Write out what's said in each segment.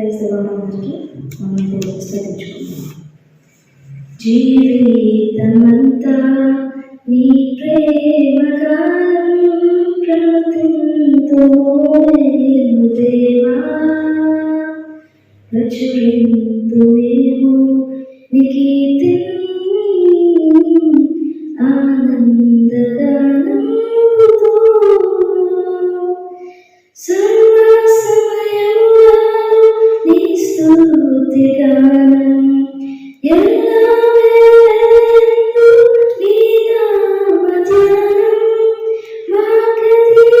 Praise అందరికీ మనం పుస్తకించుకుందాం జీవితమంతా నీ ప్రేమగానం ప్రవర్తింతుమోయేము దేవా. ప్రచురింతుమేమో నీ నీ స్తుతిగానం ఎల్లవేళలందు నీ నామధ్యానం మాకది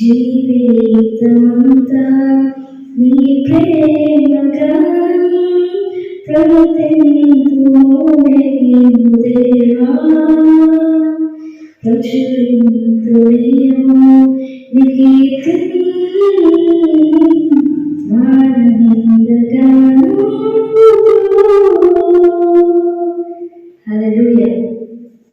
జీవితమంతా నీ ప్రేమగానం ప్రవర్తింతుమోయేము దేవా ప్రచురింతుమేమో నీ